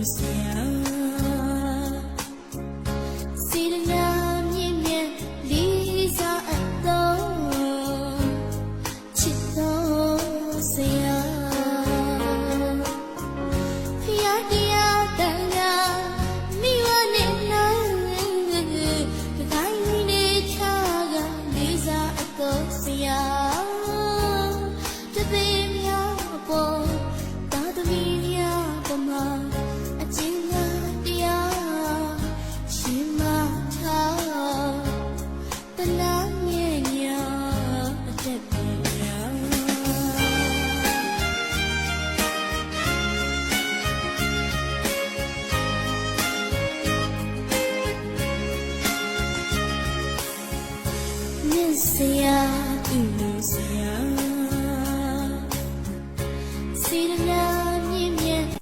Louisiana. See the စရာပြုစရာစေတနာ